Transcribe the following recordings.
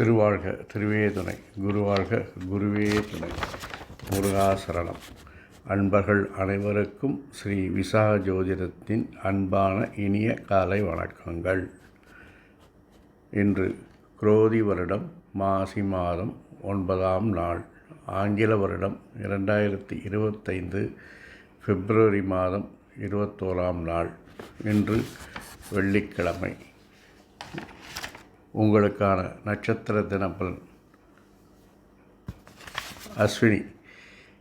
திருவாழ்க திருவே துணை. குருவாழ்க குருவே துணை. முருகாசரணம் அன்பர்கள் அனைவருக்கும் ஸ்ரீ விசா ஜோதிடத்தின் அன்பான இனிய காலை வணக்கங்கள். இன்று குரோதி வருடம் மாசி மாதம் ஒன்பதாம் நாள். ஆங்கில வருடம் இரண்டாயிரத்தி இருபத்தைந்து பிப்ரவரி மாதம் இருபத்தோராம் நாள். இன்று வெள்ளிக்கிழமை. உங்களுக்கான நட்சத்திர தினப்பலன். அஸ்வினி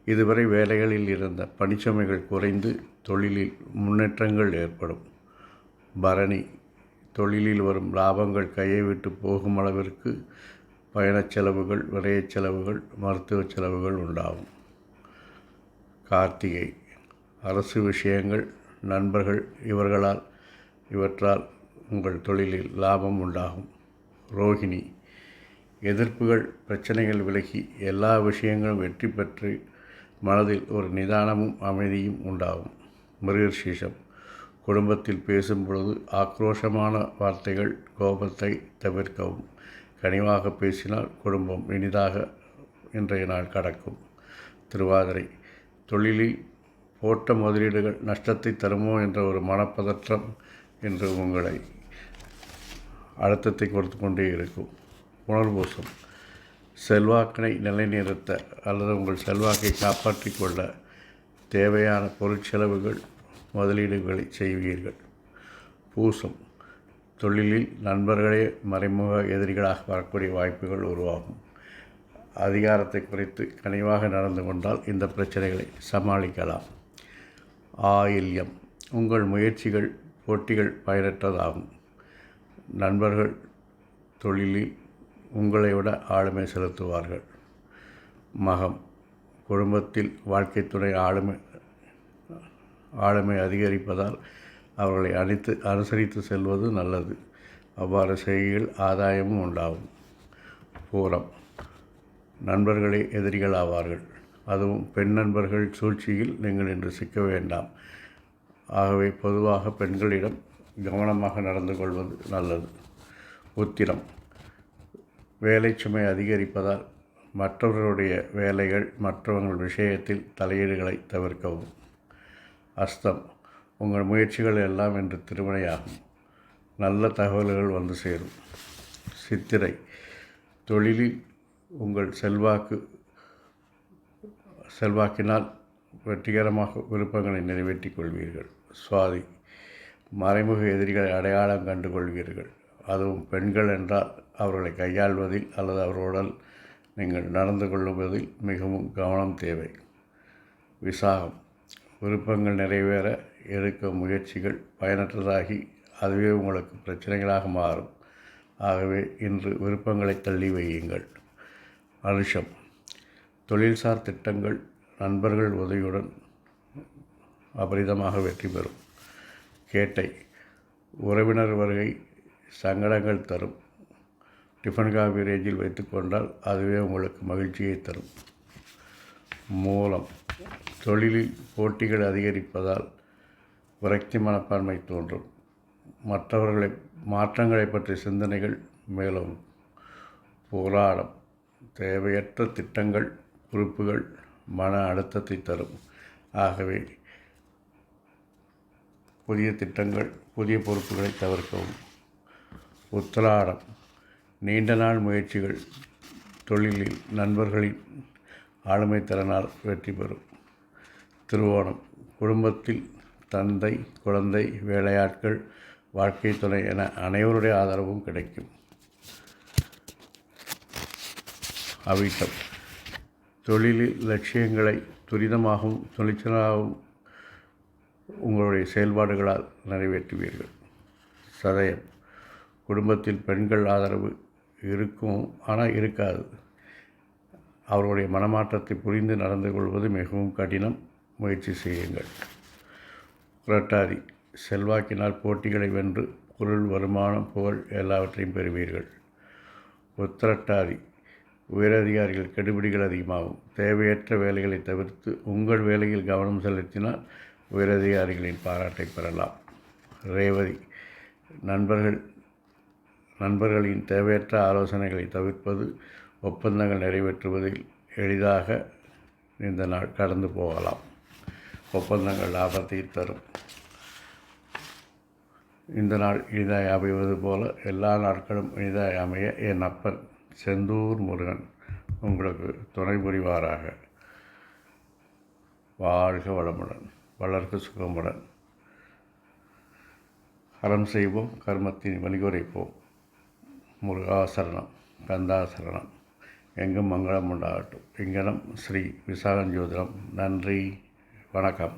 இதுவரை வேலைகளில் இருந்த பணிச்சுமைகள் குறைந்து தொழிலில் முன்னேற்றங்கள் ஏற்படும். பரணி தொழிலில் வரும் லாபங்கள் கையை விட்டு போகும் அளவிற்கு பயணச் செலவுகள் விரயச் செலவுகள் மருத்துவ செலவுகள் உண்டாகும். கார்த்திகை அரசு விஷயங்கள் நண்பர்கள் இவர்களால் இவற்றால் உங்கள் தொழிலில் லாபம் உண்டாகும். ரோஹிணி. எதிர்ப்புகள் பிரச்சனைகள் விலகி எல்லா விஷயங்களும் வெற்றி பெற்று மனதில் ஒரு நிதானமும் அமைதியும் உண்டாகும். மிருகசீஷம் குடும்பத்தில் பேசும் பொழுது ஆக்ரோஷமான வார்த்தைகள் கோபத்தை தவிர்க்கவும். கனிவாக பேசினால் குடும்பம் இனிதாக இன்றைய நாள் கடக்கும். திருவாதிரை. தொழிலில் போட்ட முதலீடுகள் நஷ்டத்தை தருமோ என்ற ஒரு மனப்பதற்றம் என்று உங்களை அழுத்தத்தை கொடுத்து கொண்டே இருக்கும். புனர்பூசம் செல்வாக்கினை நிலைநிறுத்த அல்லது உங்கள் செல்வாக்கை காப்பாற்றிக் கொள்ள தேவையான பொருட்செலவுகள் முதலீடுகளை செய்வீர்கள். பூசம். தொழிலில் நண்பர்களே மறைமுக எதிரிகளாக வரக்கூடிய வாய்ப்புகள் உருவாகும். அதிகாரத்தை குறைத்து கனிவாக நடந்து கொண்டால் இந்த பிரச்சனைகளை சமாளிக்கலாம். ஆயில்யம். உங்கள் முயற்சிகள் போட்டிகள் பயனற்றதாகும். நண்பர்கள் தொழிலில் உங்களை விட ஆளுமை செலுத்துவார்கள். மகம் குடும்பத்தில் வாழ்க்கை ஆளுமை ஆளுமை அதிகரிப்பதால் அவர்களை அனைத்து அனுசரித்து செல்வது நல்லது. அவ்வாறு செய்கையில் ஆதாயமும் உண்டாகும். பூரம் நண்பர்களே எதிரிகள் ஆவார்கள் அதுவும் பெண் நண்பர்கள் சூழ்ச்சியில் நீங்கள் இன்று சிக்க வேண்டாம். ஆகவே பொதுவாக பெண்களிடம் கவனமாக நடந்து கொள்வது நல்லது. உத்திரம். வேலை சுமை அதிகரிப்பதால் மற்றவர்களுடைய வேலைகள் மற்றவர்கள் விஷயத்தில் தலையீடுகளை தவிர்க்கவும். அஸ்தம். உங்கள் முயற்சிகள் எல்லாம் இன்று திருமணையாகும் நல்ல தகவல்கள் வந்து சேரும். சித்திரை. தொழிலில் உங்கள் செல்வாக்கு செல்வாக்கினால் வெற்றிகரமாக விருப்பங்களை நிறைவேற்றிக் கொள்வீர்கள். சுவாதி. மறைமுக எதிரிகளை அடையாளம் கண்டு கொள்வீர்கள் அதுவும் பெண்கள் என்றால் அவர்களை கையாள்வதில் அல்லது அவர்களுடன் நீங்கள் நடந்து கொள்வதில் மிகவும் கவனம் தேவை. விசாகம். விருப்பங்கள் நிறைவேற எடுக்கும் முயற்சிகள் பயனற்றதாகி அதுவே உங்களுக்கு பிரச்சனைகளாக மாறும். ஆகவே இன்று விருப்பங்களை தள்ளி வையுங்கள். அனுஷம். தொழில்சார் திட்டங்கள் நண்பர்கள் உதவியுடன் அபரிதமாக வெற்றி பெறும். கேட்டை உறவினர் வருகை சங்கடங்கள் தரும். டிஃபன் காபி ரேஞ்சில் வைத்துக்கொண்டால் அதுவே உங்களுக்கு மகிழ்ச்சியை தரும். மூலம் தொழிலில் போட்டிகள் அதிகரிப்பதால் விரக்தி மனப்பான்மை தோன்றும். மற்றவர்களை மாற்றங்களை பற்றிய சிந்தனைகள் மேலும் போராடம் தேவையற்ற திட்டங்கள் குறிப்புகள் மன அழுத்தத்தை தரும். ஆகவே புதிய திட்டங்கள் புதிய பொறுப்புகளை தவிர்க்கவும். உத்தராடம் நீண்ட நாள் முயற்சிகள் தொழிலில் நண்பர்களின் ஆளுமை திறனால் வெற்றி பெறும். திருவோணம் குடும்பத்தில் தந்தை குழந்தை வேலையாட்கள் வாழ்க்கை துணை என அனைவருடைய ஆதரவும் கிடைக்கும். அவிட்டம் தொழிலில் லட்சியங்களை துரிதமாகவும் துணிச்சலாகவும் உங்களுடைய செயல்பாடுகளால் நிறைவேற்றுவீர்கள். சதயம். குடும்பத்தில் பெண்கள் ஆதரவு இருக்கும் ஆனால் இருக்காது. அவர்களுடைய மனமாற்றத்தை புரிந்து நடந்து கொள்வது மிகவும் கடினம். முயற்சி செய்யுங்கள். புரட்டாதி. செல்வாக்கினால் போட்டிகளை வென்று பொருள் வருமானம் புகழ் எல்லாவற்றையும் பெறுவீர்கள். உத்திரட்டாதி. உயரதிகாரிகள் கெடுபிடிகள் அதிகமாகும். தேவையற்ற வேலைகளை தவிர்த்து உங்கள் வேலையில் கவனம் செலுத்தினால் உயரதிகாரிகளின் பாராட்டை பெறலாம். ரேவதி நண்பர்கள் நண்பர்களின் தேவையற்ற ஆலோசனைகளை தவிர்ப்பது ஒப்பந்தங்கள் நிறைவேற்றுவதில் எளிதாக இந்த நாள் கடந்து போகலாம். ஒப்பந்தங்கள் லாபத்தை தரும். இந்த நாள் இனிதாய் அமைவது போல எல்லா நாட்களும் இனிதாய் அமைய என் அப்பன் செந்தூர் முருகன் உங்களுக்கு துணை புரிவாராக. வாழ்க வளமுடன். வளர்க்க சுகமுடன் அறம் செய்வோம் கர்மத்தின் வழிகுறைப்போம் முருகாசரணம் கந்தாசரணம் எங்கும் மங்களம் உண்டாகட்டும். இங்கனம் ஸ்ரீ விசாகஞ்சோதிடம் நன்றி வணக்கம்.